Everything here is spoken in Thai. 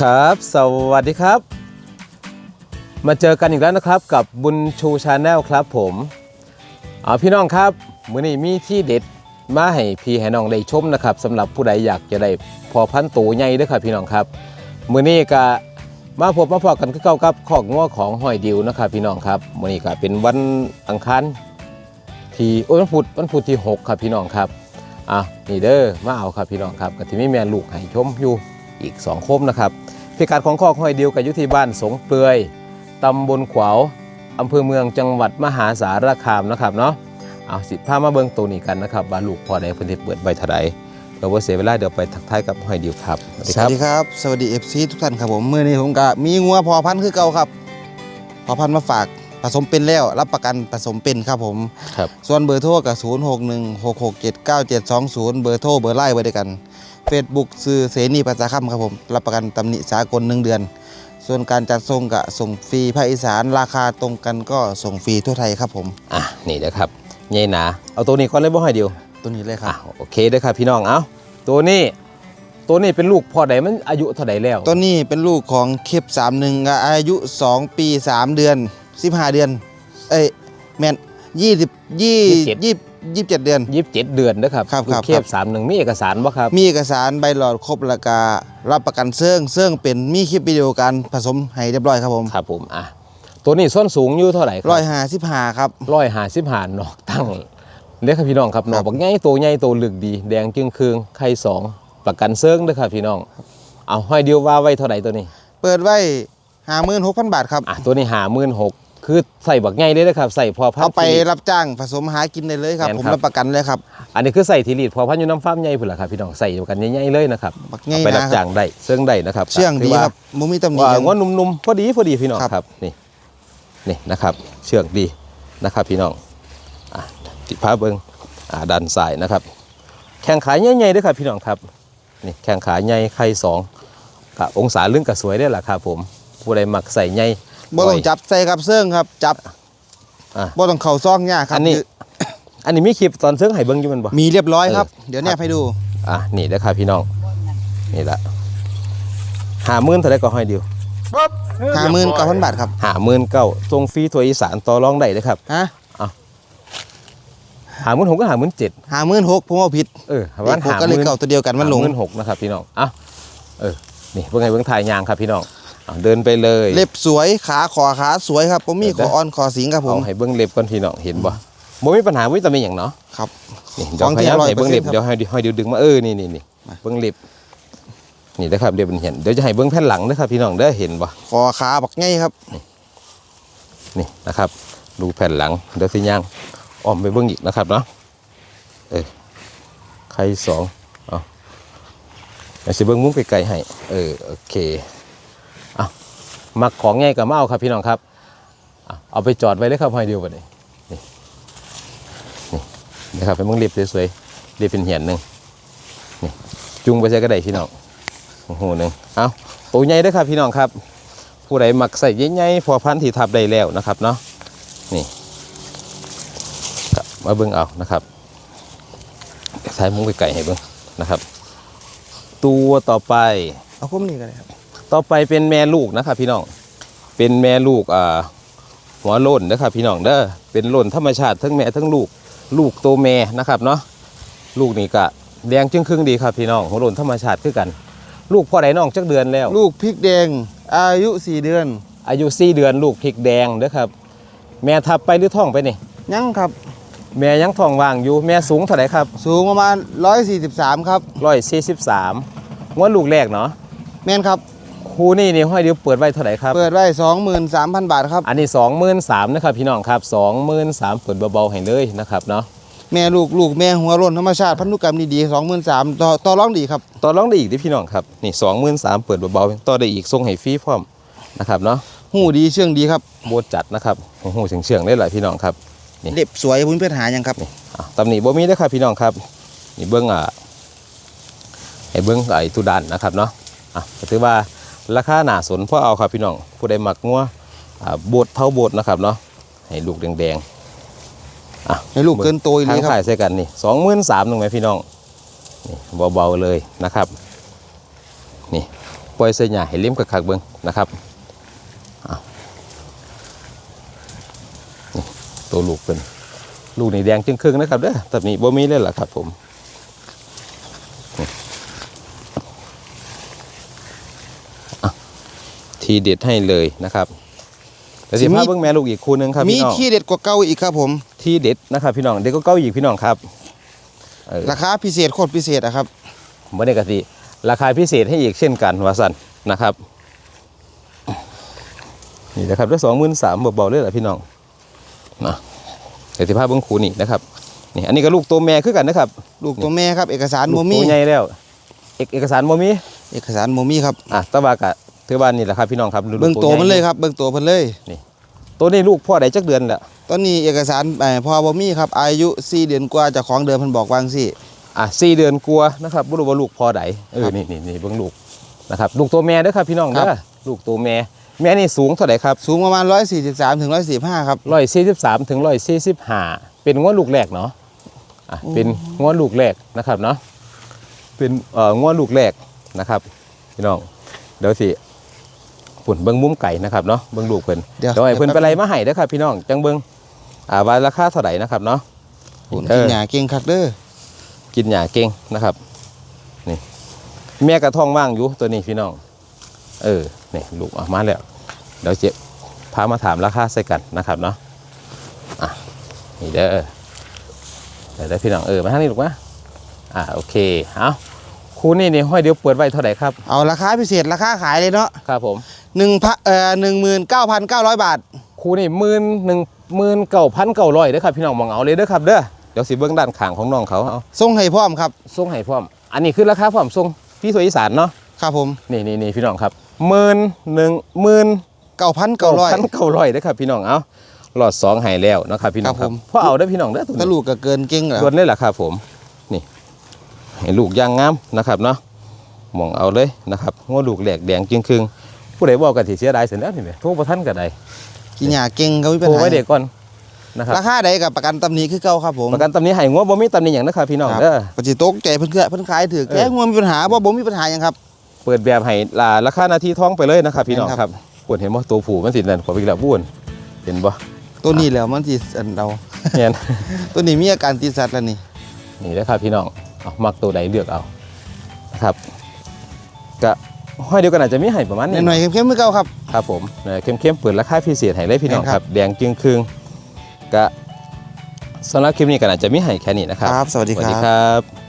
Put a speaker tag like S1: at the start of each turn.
S1: ครับ สวัสดีครับ มาเจอกันอีกแล้วนะครับกับบุญชูชาแนลครับผมเอาพี่น้องครับมื้อนี้มีที่เด็ดมาให้พี่ให้น้องได้ชมนะครับสำหรับผู้ใดอยากจะได้พอพันตัวใหญ่เด้วยครับพี่น้องครับมื้อนี้ก็มาพบมาพอกันคือเก่ากับขอกงัวของหอยดิวนะครับพี่น้องครับมื้อนี้ก็เป็นวันอังคารที่โอ้ยวันพุธวันพุธที่หกครับพี่น้องครับอะนี่เด้อมาเอาครับพี่น้องครับก็ที่มีแม่ลูกให้ชมอยู่ อีกสองคมนะครับพิกัดของคอกห้อยเดียวกับยุทธิบ้านสงเปลือยตำบลขวาวอำเภอเมืองจังหวัดมหาสารคามนะครับเนาะเอาสิพามาเบิ่งตัวนี้กันนะครับบาลูกพอได้เพิ่นสิเปิดใบเทาไดเราบ่เสียเวลาเดี๋ยวไปทักทายกับห้อยเดียวครับสวัสดี
S2: ส
S1: ครับ
S2: วัสดีครับสวัสดีเอฟซีทุกท่านครับผมเมื่อนี้ผมก็มีงัวพอพันธุ์คือเก่าครับพอพันธุ์มาฝากผสมเป็นแล้ว รับประกันผสมเป็นครับผม
S1: ครับ
S2: ส่วนเบอร์โทรกับ0 6 1 6 6 7 9 7 2 0 เบอร์โทรเบอร์ไล่ไว้ด้วยกัน Facebook ซื้อเสนีภาษาคำครับผม รับประกันตำหนิสากล1เดือน ส่วนการจัดส่งก็ส่งฟรีภาคอีสานราคาตรงกันก็ส่งฟรีทั่วไทยครับผม
S1: อะนี่นะครับใหญ่หนาเอาตัวนี้ก่อนเลยบ่ห้อยเดียว
S2: ตัวนี้เลยครั
S1: อะ
S2: บ
S1: โอเคเด้อครับพี่น้องเอาตัวนี้ ตัวนี้เป็นลูกพ่อใดมันอายุเท่าใดแล้ว
S2: ตัวนี้เป็นลูกของเคป31ก็อายุ 2 ปี 3 เดือน 15 เดือน เอ้ยแมน20 20 20 27เดือน
S1: 27เดือนนะครับ
S2: ครับ
S1: ลู
S2: ครั
S1: ก
S2: บ
S1: เทพ31มีเอกสารบ่ครับ
S2: มีเอกสารใบหลอดครบราคารับประกันเสื่องเสื่องเป็นมีคลิปวิดีโอการผสมให้เรียบร้อยครับผม
S1: ครับผมอะตัวนี้ส้นสูงอยู่เท่าไหร่ครั
S2: ร้อยห้าสิบห้าครับ
S1: ร้อยห้าสิบห้าหนอกตั้งเด้อครับพี่น้องครับหนอกบักใหญ่โตใหญ่โตลึกดี แดงจึงคืองไข่สองประกันเซิงเด้อครับพี่น้อง เอาห้อยเดียวว่าไว้เท่าไหร่ตัวนี้
S2: เปิดไว้ห้าหมื่นหกพันบาทครับ
S1: อะตัวนี้หาหมื่นหก คือใส่บักใหญ่เลยนะครับใส่พอพัน
S2: เอาไป
S1: ธุ์ที่
S2: รับจ้างผสมหากินได้เลยครับ
S1: แม่น
S2: ผม
S1: ครับ
S2: รับประกันเลยครับ
S1: อันนี้คือใส่ทีรีดพอพันธุ์อยู่น้ำฟ้าร์มใหญ่พุ่นล่ะครับพี่น้องใส่กันใหญ่ๆเลยนะครับ
S2: บักใหญ่
S1: เอาไปรับ
S2: นะครับ
S1: จ้างได้เซิงได้นะครับ
S2: เชื่องดี
S1: ถืว่า
S2: ครับมุมีตำหนิ
S1: ว่า
S2: หยัง
S1: งว่านุ่มๆพอดีพอดีพี่น้อง
S2: ครับ
S1: ครับนี่นี่นะครับ เชือกดีนะครับพี่น้องอะติดผ้าเบิงอ่าดันสายนะครับ แข้งขาใหญ่ๆด้วยครับพี่น้องครับนี่แข้งขาใหญ่ไข่สองกับองศาลึงกับสวยได้แหละครับผมผู้ใดมักใส่ใหญ่
S2: บ่ต้องจับใส่ครับเสื่องครับจับ
S1: อะ
S2: บ่ต้องเข่าซองยากครับ
S1: อันนี้
S2: คือ
S1: อันนี้มีคลิปตอนเซิงไห้เบิ้งอยู่แมันบ่
S2: มีเรียบร้อยครับ
S1: เออ
S2: เดี๋ยวเนี่ยให้ดู
S1: อะนี่นะครับพี่น้อง นี่ละหาหมื่นเท่าไรก็ห้อยเดียว
S2: ห้าหมื่นเก้าพันบาทครับ
S1: หาหมื่นเก้าทรงฟรีทัวร์อีสานต่อรองได้เลยครับ
S2: ฮะ
S1: หาหมื่นหกก็หาหมื่นเจ็ด
S2: ห้าหมื่นหกผมเอาผิด
S1: เออประมาณ
S2: ผม
S1: หา
S2: ก็
S1: ห
S2: เลย
S1: มื่น
S2: เก่าตัวเดียวกันมันหลง
S1: หมื่นหกนะครับพี่น้องอะเออนี่เบิ่งไงเบิ่งถ่ายยางครับพี่น้องอะ เดินไปเลย
S2: เล็บสวยขาขอขาสวยครับผมมี
S1: เดี๋
S2: ข
S1: ยว
S2: อ
S1: นะ
S2: อ่อนขอสิงครับผ
S1: เอา
S2: ม
S1: ให้เบิ่งเล็บก่อนพี่น้องเห็นบ่บ่มีปัญหาวิตามินอย่างเนาะ
S2: ครับ
S1: นี่เดี๋ยว
S2: ของ
S1: พยายาม
S2: แท้
S1: ให้เบิ่งเล็บ
S2: 100%
S1: เดี๋ยวให้ให้เดี๋ยวดึงมาเออนี่นี่นี่
S2: มา
S1: เบิ่งเล็บนี่นะครับเดี๋ยวมันเห็นเดี๋ยวจะให้เบิ่งแผ่นหลังนะครับ พี่น้องเด้อเห็นบ่
S2: ขอขาบักไงครับ
S1: นี่นะครับ ดูแผ่นหลังเดี๋ยวสิย่างอ้อมไปเบิ่งอีกนะครับเนาะเออใครสองเอาเดี๋ยวสิเบิ่งมุ้งไกลๆให้เออโอเคเอา มักของง่ายกับมาเอาครับพี่น้องครับ เอาไปจอดไว้เลยครับห้อยเดียวบัดนี้นี่นี่นะครับเป็นมึงเรียบสวยๆเรียบเป็นเหียนหนึ่งนี่จุงไปใช้ก็ได้พี่น้องโอ้โหหนึ่งเอาตัวใหญ่เด้วยครับพี่น้องครับ ผู้ใดมักใส่ใหญ่ๆพอพันธุ์ที่ทับได้แล้วนะครับเนาะนี่มาเบิ่งเอานะครับใช้มุ้งไก่ให้เบิ่งนะครับ ตัวต่อไป
S2: เอาผมนี่ก็ได้ครับ
S1: ต่อไปเป็นแม่ลูกนะครับพี่น้อง เป็นแม่ลูกอ่าหัวโล้นนะครับพี่น้องเด้อ เป็นโล้นธรรมชาติทั้งแม่ทั้งลูก ลูกโตแม่นะครับเนาะ ลูกนี่ก็แดงจึงครึ่งดีครับพี่น้องหัวโล้นธรรมชาติคือกัน ลูกพ่อใดน้องจักเดือนแล้ว
S2: ลูกพริกแดง อายุ 4 เดือน
S1: อายุ4เดือนลูกพริกแดงเด้อครับ แม่ทับไปหรือท้องไปนี่
S2: ยังครับ
S1: แม่ยังท้องว่างอยู่ แม่สูงเท่าไหร่ครับ
S2: สูงประมาณ 143 ครับ
S1: 143งวดลูกแรกเนาะ
S2: แม่นครับ
S1: คู่นี่นี่ห้อยเดียวเปิดไว้เท่าไหร่ครับ
S2: เปิดไว้23,000 บาทครับ
S1: อันนี้สองหมื่นสามนะครับพี่น้องครับสองหมื่นสามเปิดเบาๆให้เลยนะครับเนาะ
S2: แม่ลูกลูกแม่หัวโล้นธรรมชาติพันธุกรรมดีๆ23,000ต่อต่อร้องดีครับ
S1: ต่อรองได้อีกที่พี่น้องครับนี่สองหมื่นสามเปิดเบาๆต่อได้อีกส่งให้ฟรีพร้อมนะครับเนาะ
S2: หูดีเชื่องดีครับ
S1: โบจัดนะครับโอ้โหเฉียงเฉียงๆได้หลายพี่น้องครับนี่
S2: เล็บสวยพุ่นเพชรหายังครับ
S1: อะตำหนิบ่มีเด้อครับพี่น้องครับนี่เบื้องอะให้เบื้องไอ้ทุดันนะครับเนาะอะก็ถือว่า ราคาหนาสนเพราะเอาครับพี่น้องผู้ใดมักงัวอ่าโบดเท่าโบดนะครับเนาะให้ลูกแดงๆอะ
S2: ให้ลูกเกินโตอีก
S1: ทา
S2: เล
S1: ง
S2: ยครั
S1: ขา
S2: บ
S1: ยใส่กันนี่สองหมื่นสามหนึ่งไหมพี่น้องนี่เบาๆเลยนะครับนี่ปล่อยใส่หญ้าให้เลี้ยมคักๆเบิ่งนะครับเอานี่ตัวลูกเป็นลูกนี่แดงจึงครึ่งนะครับเด้อตับนี้บ่มีเลยล่ะครับผมนี่อะ ทีเด็ดให้เลยนะครับแต่สิ
S2: สิมี
S1: พาเบิ่งแม่ลูกอีกคู่หนึงครับ
S2: มี
S1: พี่น้อง
S2: ที่เด็ดกว่าเก่าอีกครับผม
S1: ที่เด็ดนะครับพี่น้องเด็กก็เก้าอีกพี่น้องครับเออ
S2: ราคาพิเศษโคตรพิเศษอะครับ
S1: บ่ได้กะสิราคาพิเศษให้อีกเช่นกันว่าสั่นนะครับ นี่นะครับได้สองหมื่นสามเบาๆเลยแหละพี่น้องนะเดี๋ยวสิพาเบิ้งคูนี่นะครับนี่อันนี้ก็ลูกตัวแม่คือกันนะครับ
S2: ลูกตัวแม่ครับ เอกสาร
S1: ลู
S2: โม
S1: ก
S2: มี่
S1: ตัวใหญ่แล้ว เอกเอกสารบ่มี
S2: เอกสารโมมี่ครับ
S1: อะแตะวากะ ถือว่านี่แหละครับพี่น้องครับลูก
S2: เบิ่งตัวมันเลย
S1: ใหญ่
S2: ครับเบิ่งตัวมันเลย
S1: ตัวนี้ลูกพ่อใดจักเดือนแหละ
S2: ตอนนี้เอกสารเอ่อพอโมมี่ครับอายุ4เดือนกว่าเจากของเดิมเพิ่นบอกวาจั่งสิ
S1: อะสี่เดือนกลัวนะครับบ่รู้ว่าลูกพ่อใดเออ
S2: ครับ
S1: นี่นี่นี่เบิ่งลูกนะครับลูกตัวแม่เด้อครับพี่น้อง
S2: ครั
S1: เด้อบลูกตัวแม่แม่นี่สูงเท่าไหร่ครับ
S2: สูงประมาณ 143ถึง145 ครับ
S1: ร้อยสี่สิบสามถึงร้อยสี่สิบห้าเป็นงวดลูกแรกเนาะอะเป็นงวดลูกแรกนะครับเนาะเป็นเอ่องวดลูกแรกนะครับพี่น้องเดี๋ยวสิ ปุ่นเบิ้งมุมไก่นะครับเนาะเบิ้งลูกเพิ่น
S2: เดี๋ยว
S1: เดี๋ยวให้เพิ่นไปไล่มาให้เด้อครับพี่น้องจังเบิ้งอ่าว่าราคาเท่าไหร่นะครับเนาะ
S2: หุ่น
S1: เอ
S2: กิน
S1: อ
S2: หญ้าเก่งคักเด้อ
S1: กินหญ้าเก่งนะครับนี่แม่กระท้องว่างอยู่ตัวนี้พี่น้อง เออนี่ลูกออกมาแล้วเดี๋ยวเจ็บพามาถามราคาใส่กันนะครับเนาะอะนี่เด้อเดี๋ยวได้พี่น้องเออมาทางนี้ลูกมาอะโอเคเอาคู่นี้นี่ห้อยเดี๋ยวเปิดไว้เท่าไหร่ครับ
S2: เอาราคาพิเศษราคาขายเลยเนาะ
S1: ครับผม
S2: 1พันเอ่อ19,900บาท
S1: คู่นี้หมื่นหนึ่งหมื่นเก้าพันเก้าร้อยเด้อครับพี่น้องมองเอาเลยเด้อครับเด้อเดี๋ยวสิเบื้องด้านข้างของน้องเขาเอา
S2: ส่งให้พร้อมครับ
S1: ส่งให้พร้อม อันนี้คือราคาพร้อมส่งพี่สวยอีสานเนาะ
S2: ครับผม
S1: นี่นี่นี่พี่น้องครับหมื่นหนึ่งหมื่นเก้าพัน
S2: 9,900
S1: เก้าร้อยเด้อครับพี่น้องเอาหลอดสองให้แล้วนะครับพี่น้องค
S2: ครั
S1: รับบ
S2: ผม
S1: พอเอาได้อพี่น้องเด้อตัว
S2: ถ้า
S1: นี้
S2: ลูกก็เกินเก่งแล้ว
S1: ส่วนนี่แหละครับผมนี่ให้ลูกย่างงามนะครับเนาะมองเอาเลยนะครับงัวลูกแหลกแดงจึงครึ่ง ผู้ใดบอกกันที่เสียดายเสร็จแล้วนี่แหละโทรประทันกันใด
S2: กินหญ้าเก่งก็มีปัญ
S1: โทร
S2: หา
S1: ไว้เด็กก่อนนะครับ
S2: ราคาใดกับประกันตำหนิคือเก่าครับผม
S1: ประกันตำหนี้ให้งัวบ่มีตำหนี้อย่างนะครับพี่น้อง
S2: ครับ
S1: เด้อ
S2: ปฏิตกใจเพิ่นคือเพิ่นขายถือ
S1: เออ
S2: แก้งัวมีปัญหาบ่บ่มีปัญหาหยังครับ
S1: เปิดแบบให้ลาราคานาทีท้องไปเลยนะครับพี่น้อง
S2: แม่น
S1: ค
S2: ครั
S1: รับบปวดเห็นบ่ตัวผูมันสินั่นขอไปกแล้วบุญเห็นบ่
S2: ตัวนี้แหล้วมันสิอันเรา
S1: เนี่ย
S2: ตัวนี้มีอาการติดสัตว์แล้วนี่
S1: นี่นะครับพี่น้องเอามักตัวใดเลือกเอานะครับก็ ห้อยเดียวกันอาจจะมีให้ประมาณนี้
S2: หน่อยๆเข้มๆคือเก่าครับ
S1: ครับผมเอ่อเข้มๆเปิดราคาพิเศษให้เลยพี่น้อง
S2: แม่น
S1: ค
S2: ครั
S1: รับบแดงจึงครึ่งก็สำหรับคลิปนี้ก็อาจจะมีให้แค่นี้นะครับ
S2: ครับ สวัสดี
S1: สวัส
S2: ค
S1: ดี
S2: รับ
S1: ครับ